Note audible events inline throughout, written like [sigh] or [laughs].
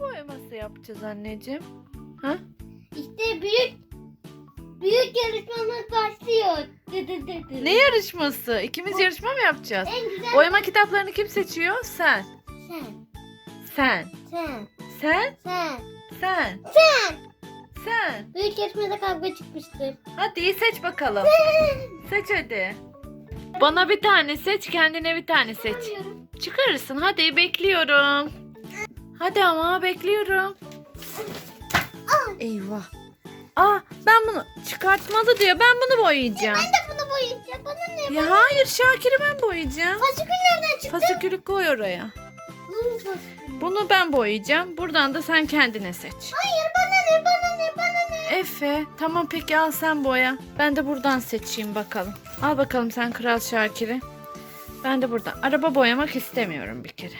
boyaması yapacağız anneciğim? Ha? İşte büyük büyük yarışmamız başlıyor. Dı dı dı dı. Ne yarışması? İkimiz yarışma mı yapacağız? En güzel Boyama kitaplarını kim seçiyor? Sen. sen. Sen. Sen. Sen. Sen. Sen. Sen. Sen. Büyük yarışmada kavga çıkmıştır. Hadi seç bakalım. Seç hadi. Bana bir tane seç, kendine bir tane seç. Çıkarırsın. Hadi bekliyorum. Hadi ama bekliyorum. Eyvah. Aa ben bunu çıkartmalı diyor. Ben bunu boyayacağım. Ben de bunu boyayacağım. Bana ne? Ya hayır Şakir'i ben boyayacağım. Fasikül nereden çıktı? Fasikülü koy oraya. Bunu ben boyayacağım. Buradan da sen kendine seç. Hayır bana ne bana ne bana ne. Efe tamam peki al sen boya. Ben de buradan seçeyim bakalım. Al bakalım sen Kral Şakir'i. Ben de buradan. Araba boyamak istemiyorum bir kere.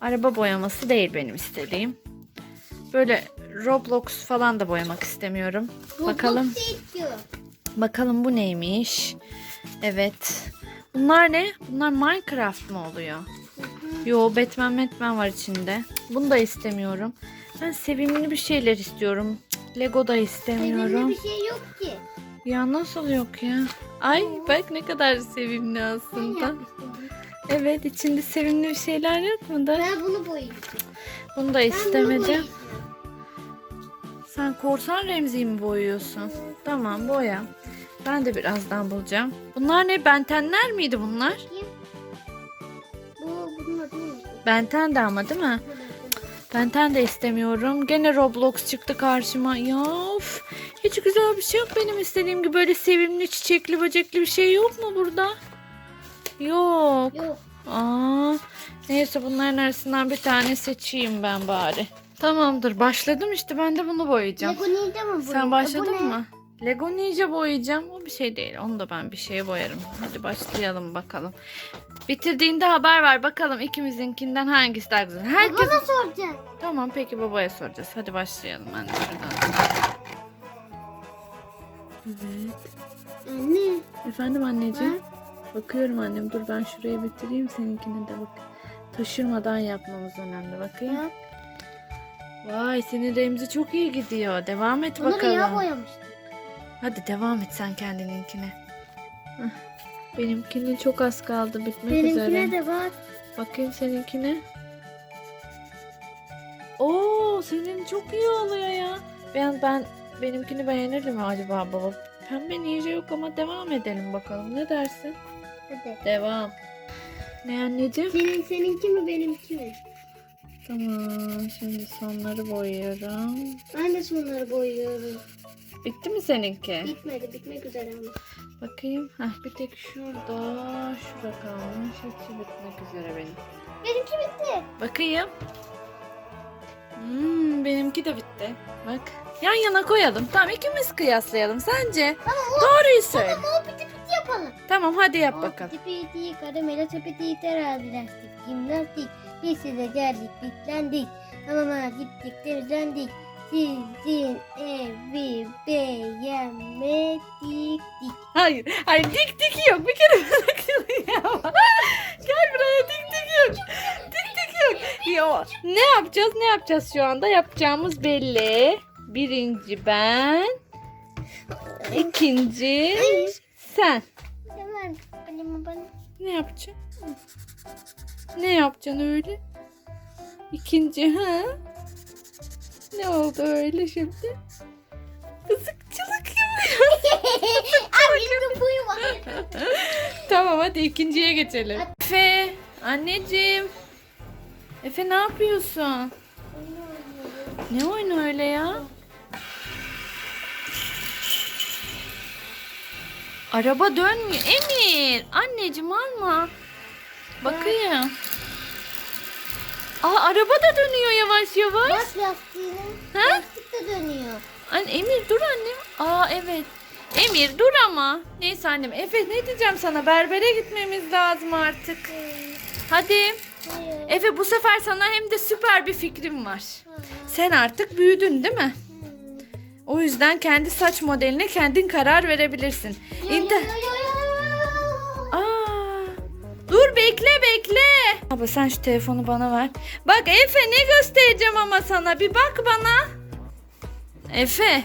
Araba boyaması değil benim istediğim. Böyle Roblox falan da boyamak istemiyorum. Bakalım. Roblox değil diyor. Bakalım bu neymiş? Evet. Bunlar ne? Bunlar Minecraft mı oluyor? Yo Batman Batman var içinde. Bunu da istemiyorum. Ben sevimli bir şeyler istiyorum. Lego da istemiyorum. Sevimli bir şey yok ki. Ya nasıl yok ya? Ay bak ne kadar sevimli aslında. Evet içinde sevimli bir şeyler yok mu da? Ben bunu boyayacağım. Bunu da istemedim. Sen korsan Remzi'yi mi boyuyorsun? Tamam boya. Ben de birazdan bulacağım. Bunlar ne? Bentenler miydi bunlar? Bu bunun adı neydi? Benten de ama değil mi? Benten de istemiyorum. Gene Roblox çıktı karşıma. Ya of. Hiç güzel bir şey yok benim istediğim gibi. Böyle sevimli, çiçekli, böcekli bir şey yok mu burada? Yok. Yok. Aa, neyse bunların arasından bir tane seçeyim ben bari. Tamamdır başladım işte ben de bunu boyayacağım. Lego Ninja mı bu? Sen Bu başladın ne? mı? Lego Ninja boyayacağım. O bir şey değil. Onu da ben bir şeye boyarım. Hadi başlayalım bakalım. Bitirdiğinde haber ver bakalım ikimizinkinden hangisi daha güzel. Herkes... Bana soracaksın. Tamam peki babaya soracağız. Hadi başlayalım. Ben de şuradan. Evet. Anne. Efendim anneciğim. Ha? Bakıyorum annem. Dur ben şurayı bitireyim. Seninkini de bak. Taşırmadan yapmamız önemli. Bakayım. Bak. Vay senin Remzi çok iyi gidiyor. Devam et Bunu bakalım. rüya boyamıştım. Hadi devam et sen kendininkine. Hah, Benimkinin çok az kaldı bitmek üzere. Benimkine de bak. Bakayım seninkine. Oo senin çok iyi oluyor ya. Ben ben benimkini beğenirim mi acaba baba? Pembe ninja yok ama devam edelim bakalım. Ne dersin? Hadi. Devam. Ne anneciğim? Senin seninki mi benimki mi? Tamam. Şimdi sonları boyuyorum. Ben de şunları boyuyorum. Bitti mi seninki? Bitmedi bitmek üzere ama. Bakayım. Heh, bir tek şurada. Şurada kalmış. Hepsi bitmek üzere benim. Benimki bitti. Bakayım. Hmm, benimki de bitti. Bak. Yan yana koyalım. Tamam ikimiz kıyaslayalım. Sence? Tamam Doğruyu söyle. Tamam o piti yapalım. Tamam hadi yap O bakalım. Piti piti karamela sepeti terazi lastik jimnastik. Lisede geldik bitlendik. Hamama gittik temizlendik. Sizin evi beğenmedik. dik. Hayır. Hayır dik dik yok. Bir kere bırakın. Gel buraya dik dik yok. Dik dik yok. Yo. Ne yapacağız? Ne yapacağız şu anda? Yapacağımız belli. Birinci ben. İkinci sen. Hemen annem bana. Ne yapacaksın? Ne yapacaksın öyle? İkinci ha? Ne oldu öyle şimdi? Kızıkçılık yapıyor. [laughs] Annem buyurma. tamam hadi ikinciye geçelim. Efe, anneciğim. Efe ne yapıyorsun? Ne oyunu öyle ya? Araba dönmüyor. Emir, anneciğim alma. Bakayım. Aa araba da dönüyor yavaş yavaş. Bak lastiğine. Ha? Lastik de dönüyor. Anne, Emir dur annem. Aa evet. Emir dur ama. Neyse annem. Efe ne diyeceğim sana? Berbere gitmemiz lazım artık. Hadi. Hayır. Efe bu sefer sana hem de süper bir fikrim var. Sen artık büyüdün değil mi? O yüzden kendi saç modeline kendin karar verebilirsin. İnter. Aa, dur bekle bekle. Baba sen şu telefonu bana ver. Bak Efe ne göstereceğim ama sana bir bak bana. Efe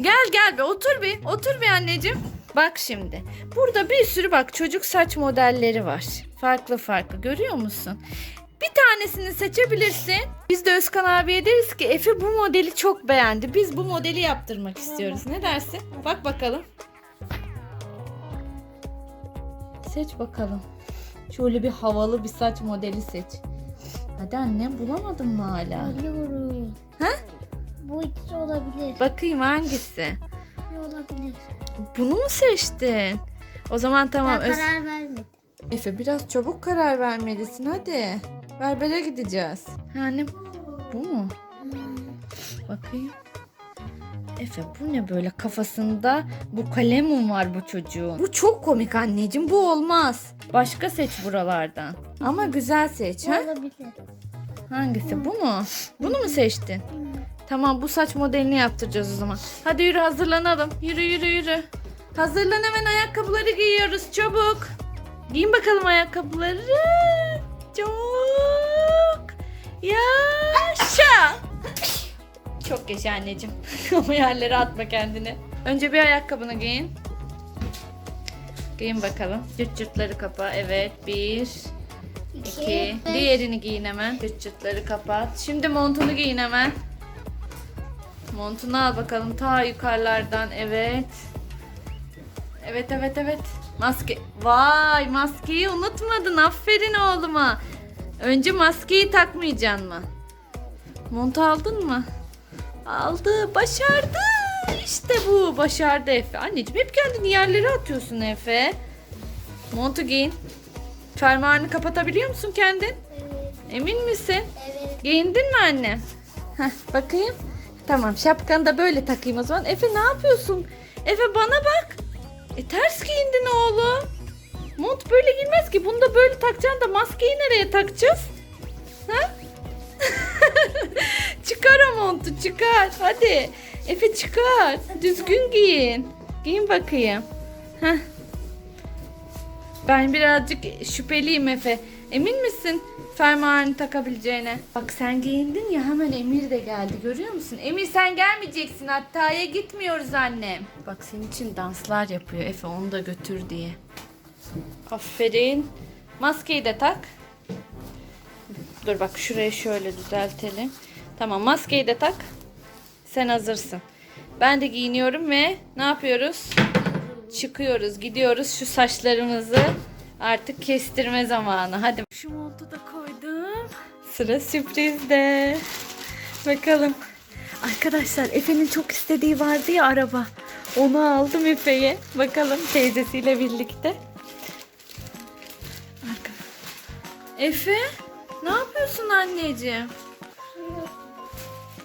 gel gel bir otur bir otur bir anneciğim. Bak şimdi burada bir sürü bak çocuk saç modelleri var. Farklı farklı görüyor musun? Bir tanesini seçebilirsin. Biz de Özkan abiye deriz ki Efe bu modeli çok beğendi. Biz bu modeli yaptırmak istiyoruz. Ne dersin? Bak bakalım. Seç bakalım. Şöyle bir havalı bir saç modeli seç. Hadi annem bulamadın mı hala? Biliyorum. Ha? Bu ikisi olabilir. Bakayım hangisi? Ne olabilir? Bunu mu seçtin? O zaman tamam. Ben Öz- karar vermedim. Efe biraz çabuk karar vermelisin hadi. Berbere gideceğiz. Annem bu mu? Bakayım. Efe bu ne böyle kafasında bu kalem var bu çocuğun. Bu çok komik anneciğim bu olmaz. Başka seç buralardan. Ama güzel seç ha. olabilir. Hangisi bu mu? Bunu mu seçtin? Tamam bu saç modelini yaptıracağız o zaman. Hadi yürü hazırlanalım. Yürü yürü yürü. Hazırlan hemen ayakkabıları giyiyoruz çabuk. Giyin bakalım ayakkabıları. Çok yaşa. Çok yaşa anneciğim. [laughs] Ama yerlere atma kendini. Önce bir ayakkabını giyin. Giyin bakalım. Cırt cırtları kapa. Evet bir, İki. Diğerini giyin hemen. Çıt çıtları kapat. Şimdi montunu giyin hemen. Montunu al bakalım ta yukarılardan. Evet. Evet evet evet. Maske. Vay maskeyi unutmadın. Aferin oğluma. Önce maskeyi takmayacaksın mı? Montu aldın mı? Aldı. Başardı. İşte bu. Başardı Efe. Anneciğim hep kendini yerlere atıyorsun Efe. Montu giyin. Fermuarını kapatabiliyor musun kendin? Evet. Emin misin? Evet. Giyindin mi annem? Heh, bakayım. Tamam şapkanı da böyle takayım o zaman. Efe ne yapıyorsun? Efe bana bak. E ters giyindin oğlum. Mont böyle giyilmez ki. Bunu da böyle takacaksın da maskeyi nereye takacağız? Ha? [laughs] çıkar o montu çıkar. Hadi. Efe çıkar. Düzgün giyin. Giyin bakayım. Heh. Ben birazcık şüpheliyim Efe. Emin misin fermuarını takabileceğine? Bak sen giyindin ya hemen Emir de geldi görüyor musun? Emir sen gelmeyeceksin hattaya gitmiyoruz annem. Bak senin için danslar yapıyor Efe onu da götür diye. Aferin. Maskeyi de tak. Dur bak şurayı şöyle düzeltelim. Tamam maskeyi de tak. Sen hazırsın. Ben de giyiniyorum ve ne yapıyoruz? Çıkıyoruz, gidiyoruz. Şu saçlarımızı artık kestirme zamanı. Hadi. Şu montu da koydum. Sıra sürprizde. Bakalım. Arkadaşlar Efe'nin çok istediği vardı ya araba. Onu aldım Efe'ye. Bakalım teyzesiyle birlikte. Arka. Efe, ne yapıyorsun anneciğim?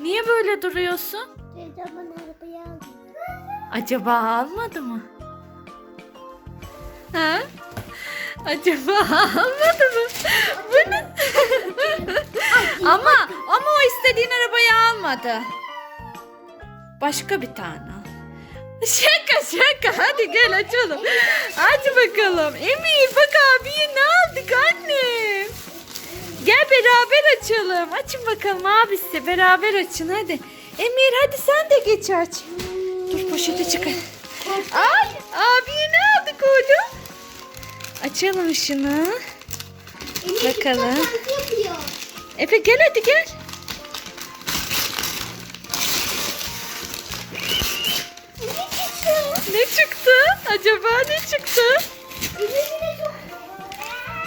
Niye böyle duruyorsun? Bana arabayı aldı. Acaba almadı mı? Ha? Acaba [laughs] almadı mı? Bu ne? [laughs] ama ama o istediğin arabayı almadı. Başka bir tane al. Şaka şaka hadi gel açalım. Aç bakalım. Emir bak abiye ne aldık annem. Gel beraber açalım. Açın bakalım abisi beraber açın hadi. Emir hadi sen de geç aç. Dur poşeti çıkar. Ay abiye ne aldık oğlum? Açalım şunu. Bakalım. Efe gel hadi gel. Ne çıktı? Acaba ne çıktı?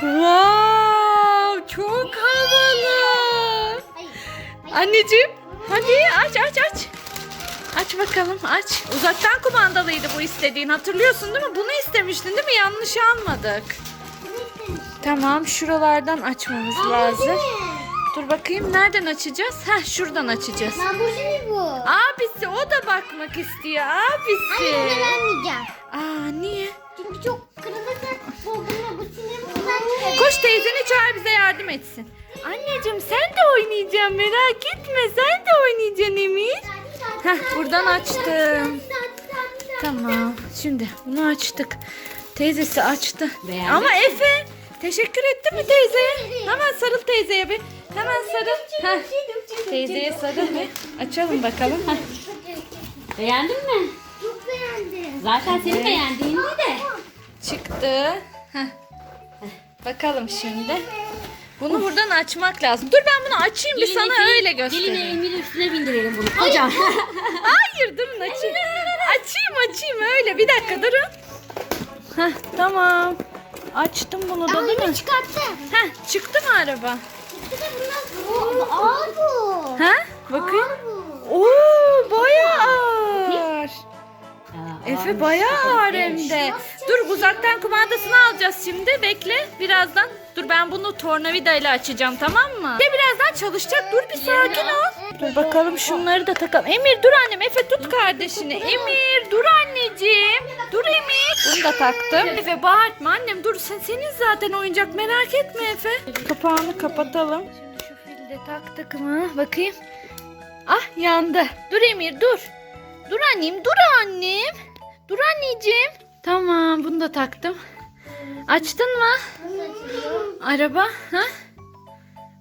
Wow, çok havalı. Anneciğim, hadi aç aç aç. Aç bakalım aç. Uzaktan kumandalıydı bu istediğin. Hatırlıyorsun değil mi? Bunu istemiştin değil mi? Yanlış almadık. Tamam, şuralardan açmamız lazım. Dur bakayım nereden açacağız? Heh, şuradan açacağız. Lamborghini bu. Abisi o da bakmak istiyor. Abisi. ona vermeyeceğim. Aa niye? Çünkü çok kırmızı. Bu sinir bundan. Koş teyzeni çağır bize yardım etsin. Anneciğim sen de oynayacaksın merak etme. Sen de oynayacaksın Emir. Heh, buradan açtım. Tamam. Şimdi bunu açtık. Teyzesi açtı. Ama Efe Teşekkür ettin mi teyzeye? Hemen sarıl teyzeye bir. Hemen sarıl. Heh. Teyzeye sarıl bir. Açalım bakalım. Heh. Beğendin mi? Çok beğendim. Zaten seni beğendiğinde de. Çıktı. Heh. Bakalım şimdi. Bunu buradan açmak lazım. Dur ben bunu açayım bir sana öyle Gelin göstereyim. Emir'in üstüne bindirelim bunu. Hocam. [laughs] Hayır durun açayım. Açayım açayım öyle. Bir dakika durun. Heh, tamam. Açtım bunu da değil mi? Çıkarttım. Heh, çıktı mı araba? Bir de bunlar ağır bu. Ha? Bakayım. Ağır bu. Oo bayağı ağır. Efe bayağı ağır hem de. Dur uzaktan kumandasını alacağız şimdi. Bekle birazdan. Dur ben bunu tornavida ile açacağım tamam mı? De birazdan çalışacak. Dur bir sakin ol. Dur bakalım şunları da takalım. Emir dur annem. Efe tut kardeşini. Emir dur anneciğim. Dur Emir. Bunu da taktım. Efe bağırtma annem. Dur sen senin zaten oyuncak merak etme Efe. Kapağını kapatalım. Şimdi şu fili de taktık mı? Bakayım. Ah yandı. Dur Emir dur. Dur annem dur annem. Anneciğim. Tamam bunu da taktım. Açtın mı? Araba. Ha?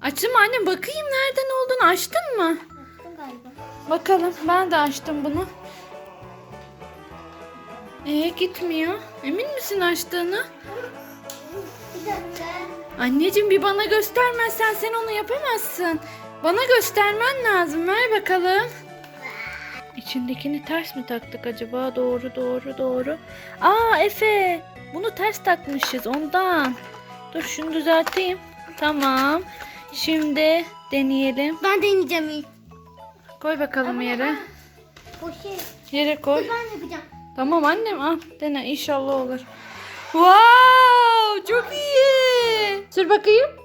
Açtın mı annem? Bakayım nereden olduğunu açtın mı? Açtım galiba. Bakalım ben de açtım bunu. Ee gitmiyor. Emin misin açtığını? Anneciğim bir bana göstermezsen sen onu yapamazsın. Bana göstermen lazım. Ver bakalım. İçindekini ters mi taktık acaba? Doğru doğru doğru. Aa Efe. Bunu ters takmışız ondan. Dur şunu düzelteyim. Tamam. Şimdi deneyelim. Ben deneyeceğim ilk. Koy bakalım yere. Poşet. Yere koy. Ben yapacağım. Tamam annem al dene inşallah olur. Wow çok iyi. Sür bakayım.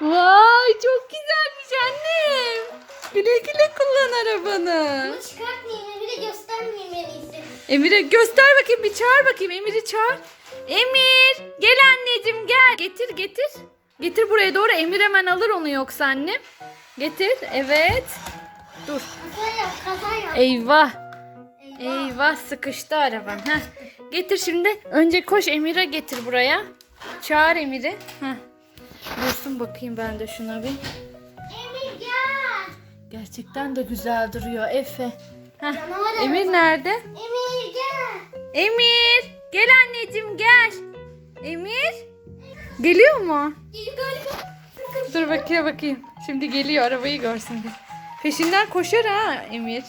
Vay çok güzelmiş annem. Güle güle kullan arabanı. Bunu çıkartmayayım. De göstermeyeyim en iyisi. Emir'e göster bakayım bir çağır bakayım Emir'i çağır. Emir gel anneciğim gel. Getir getir. Getir buraya doğru Emir hemen alır onu yoksa annem. Getir evet. Dur. Kaza yap. Kaza yap. Eyvah. Eyvah. Eyvah sıkıştı araban. Heh. Getir şimdi. Önce koş Emir'e getir buraya. Çağır Emir'i. Heh. Dursun bakayım ben de şuna bir. Emir gel. Gerçekten de güzel duruyor Efe. Heh. Canavar Emir araba. nerede? Emir gel. Emir. Gel anneciğim gel. Emir. Geliyor mu? Gel galiba. Dur bakayım bakayım. Şimdi geliyor arabayı görsün bir. Peşinden koşar ha Emir.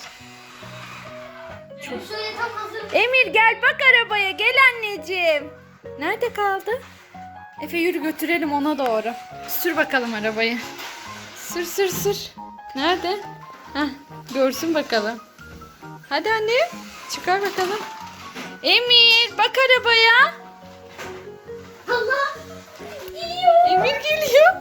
Şöyle tam hazır. Emir gel bak arabaya gel anneciğim. Nerede kaldı? Efe yürü götürelim ona doğru. Sür bakalım arabayı. Sür sür sür. Nerede? Heh, görsün bakalım. Hadi annem çıkar bakalım. Emir bak arabaya. Allah. Geliyor. Emir geliyor.